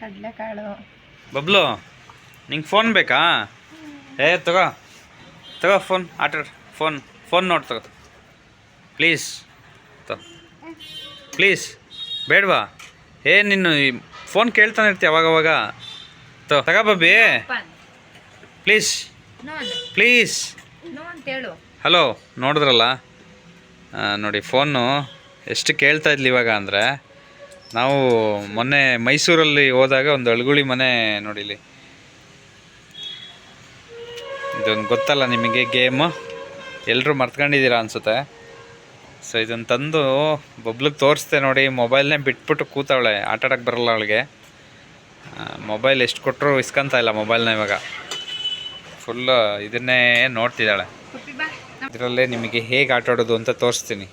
ಕಡಲೆಕಾಳು. ಬಬ್ಲು ನಿಂಗೆ ಫೋನ್ ಬೇಕಾ? ಏ ತಗೋ ತಗೋ ಫೋನ್ ಆಟ ಫೋನ್ ಫೋನ್ ನೋಡಿ ತಗೋ. ಪ್ಲೀಸ್ ತ ಪ್ಲೀಸ್ ಬೇಡವಾ? ಏ ನಿನ್ನ ಫೋನ್ ಕೇಳ್ತಾನೆ ಇರ್ತೀಯ ಅವಾಗವಾಗ. ತಗೋ ತಗೋ ಬಬ್ಬಿ. ಪ್ಲೀಸ್ ಪ್ಲೀಸ್ ಹಲೋ ನೋಡಿದ್ರಲ್ಲ? ನೋಡಿ ಫೋನು ಎಷ್ಟು ಕೇಳ್ತಾ ಇದ್ಲಿ ಇವಾಗ ಅಂದರೆ ನಾವು ಮೊನ್ನೆ ಮೈಸೂರಲ್ಲಿ ಹೋದಾಗ ಒಂದು ಅಳ್ಗುಳಿ ಮನೆ ನೋಡಿಲಿ ಇದೊಂದು ಗೊತ್ತಲ್ಲ ನಿಮಗೆ ಗೇಮು? ಎಲ್ಲರೂ ಮರ್ತ್ಕೊಂಡಿದ್ದೀರಾ ಅನಿಸುತ್ತೆ. ಸೊ ಇದನ್ನು ತಂದು ಬಬ್ಲಿಗೆ ತೋರಿಸ್ದೆ ನೋಡಿ ಮೊಬೈಲ್ನೇ ಬಿಟ್ಬಿಟ್ಟು ಕೂತವಳೆ ಆಟಾಡಕ್ಕೆ ಆಡೋಕ್ಕೆ ಬರಲ್ಲ ಅವಳಿಗೆ. ಮೊಬೈಲ್ ಎಷ್ಟು ಕೊಟ್ಟರು ಇಸ್ಕೊಂತ ಇಲ್ಲ ಮೊಬೈಲ್ನ ಇವಾಗ. ಫುಲ್ ಇದನ್ನೇ ನೋಡ್ತಿದ್ದಾಳೆ. ಇದರಲ್ಲೇ ನಿಮಗೆ ಹೇಗೆ ಆಟಾಡೋದು ಅಂತ ತೋರಿಸ್ತೀನಿ.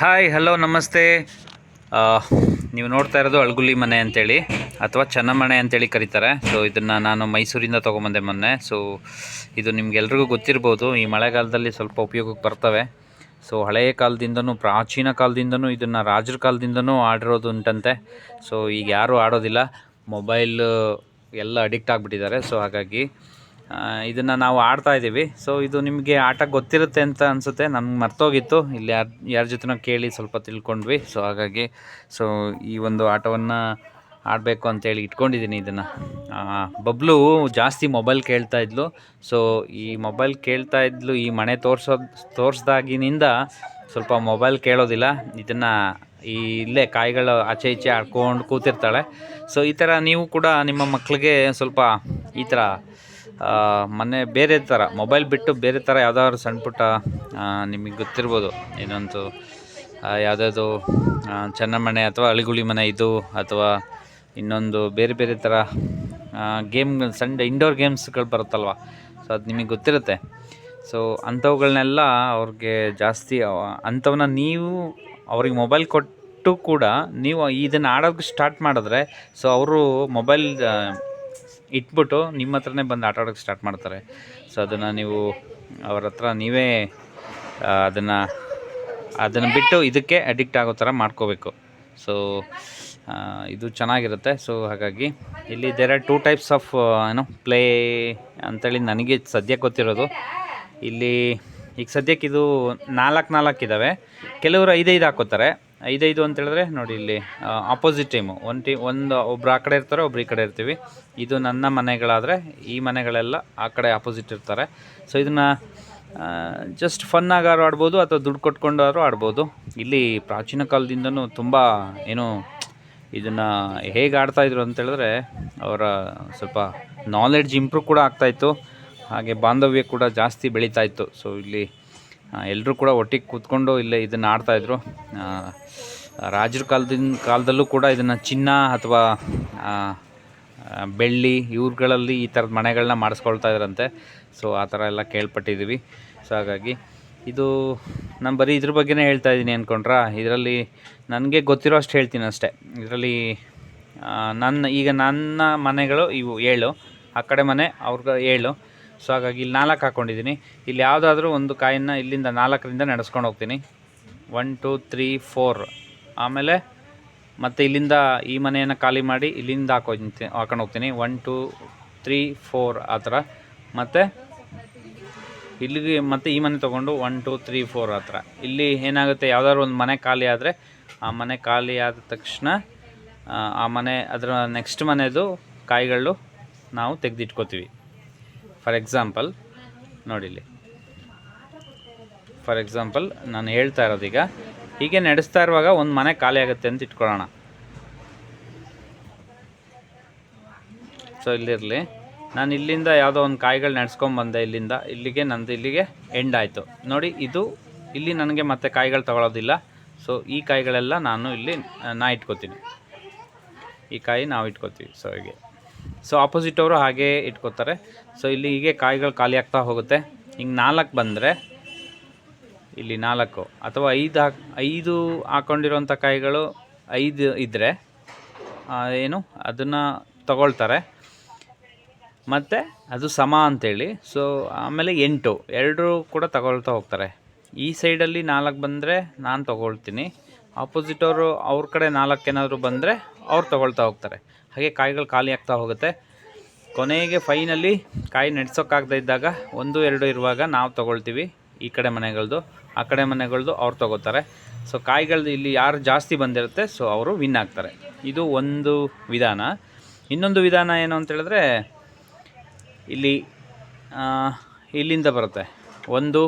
ಹಾಯ್ ಹಲೋ ನಮಸ್ತೆ. ನೀವು ನೋಡ್ತಾ ಇರೋದು ಅಳ್ಗುಲಿ ಮನೆ ಅಂತೇಳಿ, ಅಥವಾ ಚೆನ್ನಮಣೆ ಅಂತೇಳಿ ಕರೀತಾರೆ. ಸೊ ಇದನ್ನು ನಾನು ಮೈಸೂರಿಂದ ತೊಗೊಂಬಂದೆ ಮೊನ್ನೆ. ಸೊ ಇದು ನಿಮಗೆಲ್ರಿಗೂ ಗೊತ್ತಿರ್ಬೋದು, ಈ ಮಳೆಗಾಲದಲ್ಲಿ ಸ್ವಲ್ಪ ಉಪಯೋಗಕ್ಕೆ ಬರ್ತವೆ. ಸೊ ಹಳೆಯ ಕಾಲದಿಂದನೂ, ಪ್ರಾಚೀನ ಕಾಲದಿಂದನೂ ಇದನ್ನು ರಾಜರ ಕಾಲದಿಂದನೂ ಆಡಿರೋದು ಉಂಟಂತೆ. ಸೊ ಈಗ ಯಾರೂ ಆಡೋದಿಲ್ಲ. ಮೊಬೈಲ್ ಎಲ್ಲ ಅಡಿಕ್ಟ್ ಆಗಿಬಿಟ್ಟಿದ್ದಾರೆ. ಸೊ ಹಾಗಾಗಿ ಇದನ್ನು ನಾವು ಆಡ್ತಾ ಇದ್ದೀವಿ ಸೊ ಇದು ನಿಮಗೆ ಆಟ ಗೊತ್ತಿರುತ್ತೆ ಅಂತ ಅನಿಸುತ್ತೆ. ನಮ್ಗೆ ಮರ್ತೋಗಿತ್ತು. ಇಲ್ಲಿ ಯಾರು, ಯಾರ ಜೊತೆನೋ ಕೇಳಿ ಸ್ವಲ್ಪ ತಿಳ್ಕೊಂಡ್ವಿ. ಸೊ ಹಾಗಾಗಿ ಸೊ ಈ ಒಂದು ಆಟವನ್ನು ಆಡಬೇಕು ಅಂತೇಳಿ ಇಟ್ಕೊಂಡಿದ್ದೀನಿ ಇದನ್ನು. ಬಬ್ಲು ಜಾಸ್ತಿ ಮೊಬೈಲ್ ಕೇಳ್ತಾ ಇದ್ಲು. ಸೊ ಈ ಮೊಬೈಲ್ ಕೇಳ್ತಾ ಇದ್ಲು ಈ ಮನೆ ತೋರ್ಸೋದು ತೋರಿಸ್ದಾಗಿನಿಂದ ಸ್ವಲ್ಪ ಮೊಬೈಲ್ ಕೇಳೋದಿಲ್ಲ. ಇದನ್ನು ಈ ಇಲ್ಲೇ ಕಾಯಿಗಳು ಆಚೆ ಈಚೆ ಆಡ್ಕೊಂಡು ಕೂತಿರ್ತಾಳೆ. ಸೊ ಈ ಥರ ನೀವು ಕೂಡ ನಿಮ್ಮ ಮಕ್ಕಳಿಗೆ ಸ್ವಲ್ಪ ಈ ಥರ ಮೊನ್ನೆ ಬೇರೆ ಥರ ಮೊಬೈಲ್ ಬಿಟ್ಟು ಬೇರೆ ಥರ ಯಾವುದಾದ್ರು ಸಣ್ಣ ಪುಟ್ಟ ನಿಮಗೆ ಗೊತ್ತಿರ್ಬೋದು. ಇನ್ನೊಂದು ಯಾವುದಾದ್ರು ಚೆನ್ನಮಣೆ ಅಥವಾ ಅಳಿಗುಳಿ ಮನೆ ಇದು, ಅಥವಾ ಇನ್ನೊಂದು ಬೇರೆ ಬೇರೆ ಥರ ಗೇಮ್ ಸಣ್ಣ ಇಂಡೋರ್ ಗೇಮ್ಸ್ಗಳು ಬರುತ್ತಲ್ವ? ಸೊ ಅದು ನಿಮಗೆ ಗೊತ್ತಿರುತ್ತೆ. ಸೊ ಅಂಥವುಗಳನ್ನೆಲ್ಲ ಅವ್ರಿಗೆ ಜಾಸ್ತಿ ಅಂಥವನ್ನ ನೀವು ಅವ್ರಿಗೆ ಮೊಬೈಲ್ ಕೊಟ್ಟು ಕೂಡ ನೀವು ಇದನ್ನು ಆಡೋಕ್ಕೆ ಸ್ಟಾರ್ಟ್ ಮಾಡಿದ್ರೆ ಸೊ ಅವರು ಮೊಬೈಲ್ ಇಟ್ಬಿಟ್ಟು ನಿಮ್ಮ ಹತ್ರನೇ ಬಂದು ಆಟ ಆಡೋಕ್ಕೆ ಸ್ಟಾರ್ಟ್ ಮಾಡ್ತಾರೆ. ಸೊ ಅದನ್ನು ನೀವು ಅವ್ರ ಹತ್ರ ನೀವೇ ಅದನ್ನು ಅದನ್ನು ಬಿಟ್ಟು ಇದಕ್ಕೆ ಅಡಿಕ್ಟ್ ಆಗೋ ಥರ ಮಾಡ್ಕೋಬೇಕು. ಸೊ ಇದು ಚೆನ್ನಾಗಿರುತ್ತೆ. ಸೊ ಹಾಗಾಗಿ ಇಲ್ಲಿ there are two types of ಏನು ಪ್ಲೇ ಅಂತೇಳಿ ನನಗೆ ಸದ್ಯಕ್ಕೆ ಗೊತ್ತಿರೋದು. ಇಲ್ಲಿ ಈಗ ಸದ್ಯಕ್ಕೆ ಇದು ನಾಲ್ಕು ನಾಲ್ಕು ಇದ್ದಾವೆ ಕೆಲವರು ಐದೈದು ಹಾಕೋತಾರೆ. ಐದೈದು ಅಂತ ಹೇಳಿದ್ರೆ ನೋಡಿ ಇಲ್ಲಿ ಆಪೋಸಿಟ್ ಟೀಮು ಒಂದು ಟೀ ಒಂದು, ಒಬ್ರು ಆ ಕಡೆ ಇರ್ತಾರೆ, ಒಬ್ರು ಈ ಕಡೆ ಇರ್ತೀವಿ. ಇದು ನನ್ನ ಮನೆಗಳಾದರೆ ಈ ಮನೆಗಳೆಲ್ಲ ಆ ಕಡೆ ಆಪೋಸಿಟ್ ಇರ್ತಾರೆ. ಸೊ ಇದನ್ನು ಜಸ್ಟ್ ಫನ್ ಆಗಾರು ಆಡ್ಬೋದು ಅಥವಾ ದುಡ್ಡು ಕೊಟ್ಕೊಂಡಾರು ಆಡ್ಬೋದು. ಇಲ್ಲಿ ಪ್ರಾಚೀನ ಕಾಲದಿಂದನೂ ತುಂಬ ಏನು, ಇದನ್ನು ಹೇಗೆ ಆಡ್ತಾಯಿದ್ರು ಅಂತ ಹೇಳಿದ್ರೆ ಅವರ ಸ್ವಲ್ಪ ನಾಲೆಡ್ಜ್ ಇಂಪ್ರೂವ್ ಕೂಡ ಆಗ್ತಾಯಿತ್ತು ಹಾಗೆ ಬಾಂಧವ್ಯ ಕೂಡ ಜಾಸ್ತಿ ಬೆಳೀತಾ ಇತ್ತು. ಸೊ ಇಲ್ಲಿ ಎಲ್ಲರೂ ಕೂಡ ಒಟ್ಟಿಗೆ ಕೂತ್ಕೊಂಡು ಇಲ್ಲೇ ಇದನ್ನು ಆಡ್ತಾಯಿದ್ರು ರಾಜರ ಕಾಲದಿಂದ ಕಾಲದಲ್ಲೂ ಕೂಡ ಇದನ್ನು ಚಿನ್ನ ಅಥವಾ ಬೆಳ್ಳಿ ಇವ್ರುಗಳಲ್ಲಿ ಈ ಥರದ ಮನೆಗಳನ್ನ ಮಾಡಿಸ್ಕೊಳ್ತಾ ಇದ್ರಂತೆ. ಸೊ ಆ ಥರ ಎಲ್ಲ ಕೇಳ್ಪಟ್ಟಿದ್ದೀವಿ ಸೊ ಹಾಗಾಗಿ ಇದು ನಾನು ಬರೀ ಇದ್ರ ಬಗ್ಗೆನೇ ಹೇಳ್ತಾ ಇದ್ದೀನಿ ಅಂದ್ಕೊಂಡ್ರಾ ಇದರಲ್ಲಿ ನನಗೆ ಗೊತ್ತಿರೋ ಅಷ್ಟು ಹೇಳ್ತೀನಿ ಅಷ್ಟೇ. ಇದರಲ್ಲಿ ನನ್ನ, ಈಗ ನನ್ನ ಮನೆಗಳು ಇವು ಏಳು. ಆ ಕಡೆ ಮನೆ ಅವ್ರಿಗೆ ಏಳು. ಸೊ ಹಾಗಾಗಿ ಇಲ್ಲಿ ನಾಲ್ಕು ಹಾಕ್ಕೊಂಡಿದ್ದೀನಿ ಇಲ್ಲಿ ಯಾವುದಾದ್ರೂ ಒಂದು ಕಾಯಿನ ಇಲ್ಲಿಂದ ನಾಲ್ಕರಿಂದ ನಡೆಸ್ಕೊಂಡು ಹೋಗ್ತೀನಿ. ಒನ್ ಟೂ ತ್ರೀ ಫೋರ್ ಆಮೇಲೆ ಮತ್ತು ಇಲ್ಲಿಂದ ಈ ಮನೆಯನ್ನು ಖಾಲಿ ಮಾಡಿ ಇಲ್ಲಿಂದ ಹಾಕೋ ಹಾಕೊಂಡು ಹೋಗ್ತೀನಿ. ಒನ್ ಟೂ ತ್ರೀ ಫೋರ್ ಆ ಥರ. ಮತ್ತು ಇಲ್ಲಿಗೆ ಮತ್ತು ಈ ಮನೆ ತೊಗೊಂಡು ಒನ್ ಟೂ ತ್ರೀ ಫೋರ್ ಆ ಥರ. ಇಲ್ಲಿ ಏನಾಗುತ್ತೆ ಯಾವುದಾದ್ರು ಒಂದು ಮನೆ ಖಾಲಿ ಆದರೆ ಆ ಮನೆ ಖಾಲಿ ಆದ ತಕ್ಷಣ ಆ, ಮನೆ ಅದರ ನೆಕ್ಸ್ಟ್ ಮನೆಯದು ಕಾಯಿಗಳು ನಾವು ತೆಗೆದಿಟ್ಕೋತೀವಿ. ಫಾರ್ ಎಕ್ಸಾಂಪಲ್ ನೋಡಿಲಿ ಫಾರ್ ಎಕ್ಸಾಂಪಲ್ ನಾನು ಹೇಳ್ತಾ ಇರೋದೀಗ ಹೀಗೆ ನಡೆಸ್ತಾ ಇರುವಾಗ ಒಂದು ಮನೆ ಖಾಲಿ ಆಗುತ್ತೆ ಅಂತ ಇಟ್ಕೊಳ್ಳೋಣ. ಸೊ ಇಲ್ಲಿರಲಿ ನಾನು ಇಲ್ಲಿಂದ ಯಾವುದೋ ಒಂದು ಕಾಯಿಗಳು ನಡೆಸ್ಕೊಂಬಂದೆ ಇಲ್ಲಿಂದ. ಇಲ್ಲಿಗೆ ನಂದು ಇಲ್ಲಿಗೆ ಎಂಡ್ ಆಯಿತು. ನೋಡಿ, ಇದು ಇಲ್ಲಿ ನನಗೆ ಮತ್ತೆ ಕಾಯಿಗಳು ತಗೊಳ್ಳೋದಿಲ್ಲ ಸೊ ಈ ಕಾಯಿಗಳೆಲ್ಲ ನಾನು ಇಲ್ಲಿ, ನಾ ಇಟ್ಕೋತೀನಿ. ಈ ಕಾಯಿ ನಾವು ಇಟ್ಕೋತೀವಿ. ಸೊ ಹೀಗೆ. ಸೊ ಆಪೋಸಿಟ್ ಅವರು ಹಾಗೆ ಇಟ್ಕೋತಾರೆ. ಸೊ ಇಲ್ಲಿ ಹೀಗೆ ಕಾಯಿಗಳು ಖಾಲಿ ಆಗ್ತಾ ಹೋಗುತ್ತೆ. ಹಿಂಗೆ ನಾಲ್ಕು ಬಂದರೆ, ಇಲ್ಲಿ ನಾಲ್ಕು ಅಥವಾ ಐದು ಹಾಕ್, ಐದು ಹಾಕ್ಕೊಂಡಿರೋಂಥ ಕಾಯಿಗಳು ಐದು ಇದ್ದರೆ ಏನು, ಅದನ್ನು ತಗೊಳ್ತಾರೆ. ಮತ್ತು ಅದು ಸಮ ಅಂಥೇಳಿ ಸೊ ಆಮೇಲೆ ಎಂಟು, ಎರಡೂ ಕೂಡ ತಗೊಳ್ತಾ ಹೋಗ್ತಾರೆ. ಈ ಸೈಡಲ್ಲಿ ನಾಲ್ಕು ಬಂದರೆ ನಾನು ತಗೊಳ್ತೀನಿ. ಆಪೋಸಿಟ್ ಅವರು, ಅವ್ರ ಕಡೆ ನಾಲ್ಕು ಏನಾದರೂ ಬಂದರೆ ಅವ್ರು ತೊಗೊಳ್ತಾ ಹೋಗ್ತಾರೆ. ಹಾಗೆ ಕಾಯಿಗಳು ಖಾಲಿ ಆಗ್ತಾ ಹೋಗುತ್ತೆ. ಕೊನೆಗೆ ಫೈನಲ್ಲಿ ಕಾಯಿ ನಡೆಸೋಕ್ಕಾಗದೇ ಇದ್ದಾಗ ಒಂದು, ಎರಡು ಇರುವಾಗ ನಾವು ತೊಗೊಳ್ತೀವಿ ಈ ಕಡೆ ಮನೆಗಳದ್ದು ಆ ಕಡೆ ಮನೆಗಳದ್ದು ಅವ್ರು ತೊಗೋತಾರೆ. ಸೊ ಕಾಯಿಗಳದ್ದು ಇಲ್ಲಿ ಯಾರು ಜಾಸ್ತಿ ಬಂದಿರುತ್ತೆ ಸೊ ಅವರು ವಿನ್ ಆಗ್ತಾರೆ. ಇದು ಒಂದು ವಿಧಾನ. ಇನ್ನೊಂದು ವಿಧಾನ ಏನು ಅಂತೇಳಿದ್ರೆ ಇಲ್ಲಿ ಇಲ್ಲಿಂದ ಬರುತ್ತೆ. ಒಂದು,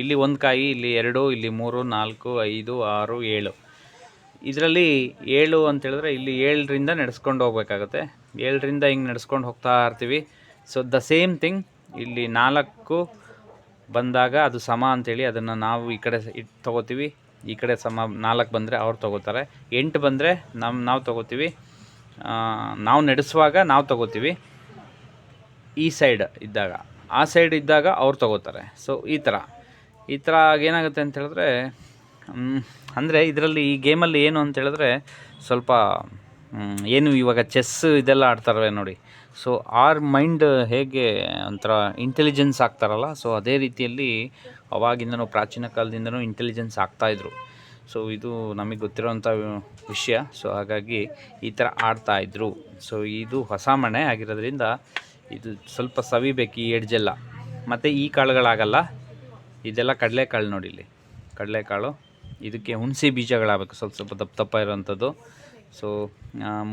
ಇಲ್ಲಿ ಒಂದು ಕಾಯಿ, ಇಲ್ಲಿ ಎರಡು, ಇಲ್ಲಿ ಮೂರು, ನಾಲ್ಕು, ಐದು, ಆರು, ಏಳು. ಇದರಲ್ಲಿ ಏಳು ಅಂತ ಹೇಳಿದ್ರೆ ಇಲ್ಲಿ ಏಳರಿಂದ ನಡೆಸ್ಕೊಂಡು ಹೋಗ್ಬೇಕಾಗುತ್ತೆ. ಏಳರಿಂದ ಹಿಂಗೆ ನಡೆಸ್ಕೊಂಡು ಹೋಗ್ತಾ ಇರ್ತೀವಿ. ಸೊ ದ ಸೇಮ್ ಥಿಂಗ್ ಇಲ್ಲಿ ನಾಲ್ಕು ಬಂದಾಗ ಅದು ಸಮ ಅಂತೇಳಿ ಅದನ್ನು ನಾವು ಈ ಕಡೆ ಇಟ್ಟು ತೊಗೋತೀವಿ. ಈ ಕಡೆ ಸಮ ನಾಲ್ಕು ಬಂದರೆ ಅವ್ರು ತೊಗೋತಾರೆ. ಎಂಟು ಬಂದರೆ ನಮ್ಮ ನಾವು ತೊಗೋತೀವಿ. ನಾವು ನಡೆಸುವಾಗ ನಾವು ತೊಗೋತೀವಿ. ಈ ಸೈಡ್ ಇದ್ದಾಗ. ಆ ಸೈಡ್ ಇದ್ದಾಗ ಅವ್ರು ತೊಗೋತಾರೆ. ಸೊ ಈ ಥರ ಈ ಥರ ಏನಾಗುತ್ತೆ ಅಂತ ಹೇಳಿದ್ರೆ ಅಂದರೆ ಇದರಲ್ಲಿ ಈ ಗೇಮಲ್ಲಿ ಏನು ಅಂತ ಹೇಳಿದ್ರೆ ಸ್ವಲ್ಪ ಏನು ಇವಾಗ ಚೆಸ್ ಇದೆಲ್ಲ ಆಡ್ತಾರೆ ನೋಡಿ. ಸೊ ಆರ್ ಮೈಂಡ್ ಹೇಗೆ ಒಂಥರ ಇಂಟೆಲಿಜೆನ್ಸ್ ಆಗ್ತಾರಲ್ಲ ಸೊ ಅದೇ ರೀತಿಯಲ್ಲಿ ಅವಾಗಿಂದನೂ ಪ್ರಾಚೀನ ಕಾಲದಿಂದನೂ ಇಂಟೆಲಿಜೆನ್ಸ್ ಆಗ್ತಾಯಿದ್ರು ಸೊ ಇದು ನಮಗೆ ಗೊತ್ತಿರೋವಂಥ ವಿಷಯ. ಸೊ ಹಾಗಾಗಿ ಈ ಥರ ಆಡ್ತಾಯಿದ್ರು ಸೊ ಇದು ಹೊಸ ಮನೆ ಆಗಿರೋದ್ರಿಂದ ಇದು ಸ್ವಲ್ಪ ಸವಿಬೇಕು ಈ ಎಡ್ಜೆಲ್ಲ ಮತ್ತು ಈ ಕಾಳುಗಳಾಗಲ್ಲ. ಇದೆಲ್ಲ ಕಡಲೆಕಾಳು ನೋಡಿ ಇಲ್ಲಿ. ಕಡಲೆಕಾಳು. ಇದಕ್ಕೆ ಹುಣಸೆ ಬೀಜಗಳಾಗಬೇಕು. ಸ್ವಲ್ಪ ಸ್ವಲ್ಪ ದಪ್ಪ ದಪ್ಪ ಇರೋವಂಥದ್ದು. ಸೊ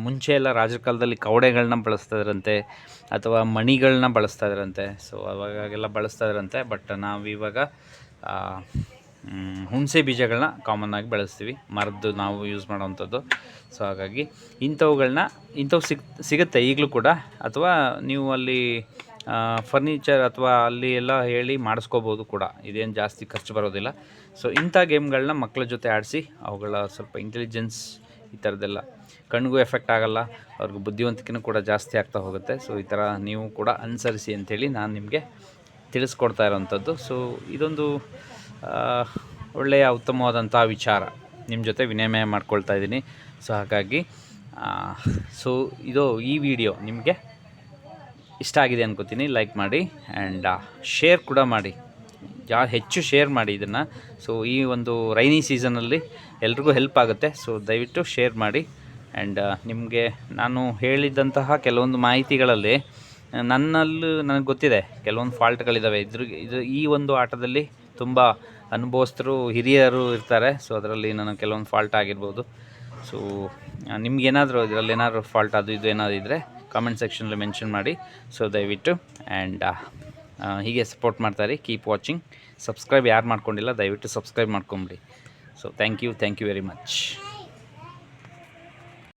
ಮುಂಚೆ ಎಲ್ಲ ರಾಜರ ಕಾಲದಲ್ಲಿ ಕವಡೆಗಳನ್ನ ಬಳಸ್ತಾ ಇದ್ರಂತೆ, ಅಥವಾ ಮಣಿಗಳನ್ನ ಬಳಸ್ತಾ ಇದ್ರಂತೆ. ಸೊ ಅವಾಗೆಲ್ಲ ಬಳಸ್ತಾ ಇದ್ರಂತೆ. ಬಟ್ ನಾವು ಇವಾಗ ಹುಣಸೆ ಬೀಜಗಳನ್ನ ಆಗಿ ಬಳಸ್ತೀವಿ. ಮರದ್ದು ನಾವು ಯೂಸ್ ಮಾಡೋವಂಥದ್ದು. ಸೊ ಹಾಗಾಗಿ ಇಂಥವುಗಳನ್ನ, ಇಂಥವು ಸಿಗ್, ಸಿಗುತ್ತೆ ಈಗಲೂ ಕೂಡ. ಅಥವಾ ನೀವು ಅಲ್ಲಿ ಫರ್ನಿಚರ್ ಅಥವಾ ಅಲ್ಲಿ ಎಲ್ಲ ಹೇಳಿ ಮಾಡಿಸ್ಕೋಬೋದು ಕೂಡ. ಇದೇನು ಜಾಸ್ತಿ ಖರ್ಚು ಬರೋದಿಲ್ಲ. ಸೊ ಇಂಥ ಗೇಮ್ಗಳನ್ನ ಮಕ್ಕಳ ಜೊತೆ ಆಡಿಸಿ, ಅವುಗಳ ಸ್ವಲ್ಪ ಇಂಟೆಲಿಜೆನ್ಸ್ ಈ ಥರದ್ದೆಲ್ಲ ಕಣ್ಗೂ ಎಫೆಕ್ಟ್ ಆಗಲ್ಲ. ಅವ್ರಿಗೆ ಬುದ್ಧಿವಂತಿಕೆನೂ ಕೂಡ ಜಾಸ್ತಿ ಆಗ್ತಾ ಹೋಗುತ್ತೆ. ಸೊ ಈ ಥರ ನೀವು ಕೂಡ ಅನುಸರಿಸಿ ಅಂಥೇಳಿ ನಾನು ನಿಮಗೆ ತಿಳಿಸ್ಕೊಡ್ತಾ ಇರೋವಂಥದ್ದು ಸೊ ಇದೊಂದು ಒಳ್ಳೆಯ ಉತ್ತಮವಾದಂಥ ವಿಚಾರ. ನಿಮ್ಮ ಜೊತೆ ವಿನಿಮಯ ಮಾಡ್ಕೊಳ್ತಾ ಇದ್ದೀನಿ. ಸೊ ಹಾಗಾಗಿ ಸೊ ಇದು ಈ ವಿಡಿಯೋ ನಿಮಗೆ ಇಷ್ಟ ಆಗಿದೆ ಅನ್ಕೋತೀನಿ ಲೈಕ್ ಮಾಡಿ ಆ್ಯಂಡ್ ಶೇರ್ ಕೂಡ ಮಾಡಿ. ಜಾ ಹೆಚ್ಚು ಶೇರ್ ಮಾಡಿ ಇದನ್ನು ಸೊ ಈ ಒಂದು ರೈನಿ ಸೀಸನಲ್ಲಿ ಎಲ್ರಿಗೂ ಹೆಲ್ಪ್ ಆಗುತ್ತೆ ಸೊ ದಯವಿಟ್ಟು ಶೇರ್ ಮಾಡಿ ಆ್ಯಂಡ್ ನಿಮಗೆ ನಾನು ಹೇಳಿದಂತಹ ಕೆಲವೊಂದು ಮಾಹಿತಿಗಳಲ್ಲಿ ನನ್ನಲ್ಲೂ ನನಗೆ ಗೊತ್ತಿದೆ, ಕೆಲವೊಂದು ಫಾಲ್ಟ್ಗಳಿದ್ದಾವೆ ಇದ್ರ ಇದು ಈ ಒಂದು ಆಟದಲ್ಲಿ ತುಂಬ ಅನುಭವಸ್ಥರು, ಹಿರಿಯರು ಇರ್ತಾರೆ ಸೊ ಅದರಲ್ಲಿ ನನಗೆ ಕೆಲವೊಂದು ಫಾಲ್ಟ್ ಆಗಿರ್ಬೋದು. ಸೊ ನಿಮ್ಗೇನಾದರೂ ಇದರಲ್ಲಿ ಏನಾದರೂ ಫಾಲ್ಟ್ ಅದು, ಇದು ಏನಾದರೂ ಇದ್ದರೆ ಕಾಮೆಂಟ್ ಸೆಕ್ಷನಲ್ಲಿ ಮೆನ್ಷನ್ ಮಾಡಿ. ಸೊ ದಯವಿಟ್ಟು ಆ್ಯಂಡ್ ಹೀಗೆ ಸಪೋರ್ಟ್ ಮಾಡ್ತಾರೆ ಕೀಪ್ ವಾಚಿಂಗ್ ಸಬ್ಸ್ಕ್ರೈಬ್ ಯಾರು ಮಾಡ್ಕೊಂಡಿಲ್ಲ, ದಯವಿಟ್ಟು ಸಬ್ಸ್ಕ್ರೈಬ್ ಮಾಡ್ಕೊಂಬಿಡಿ. So thank you thank you very much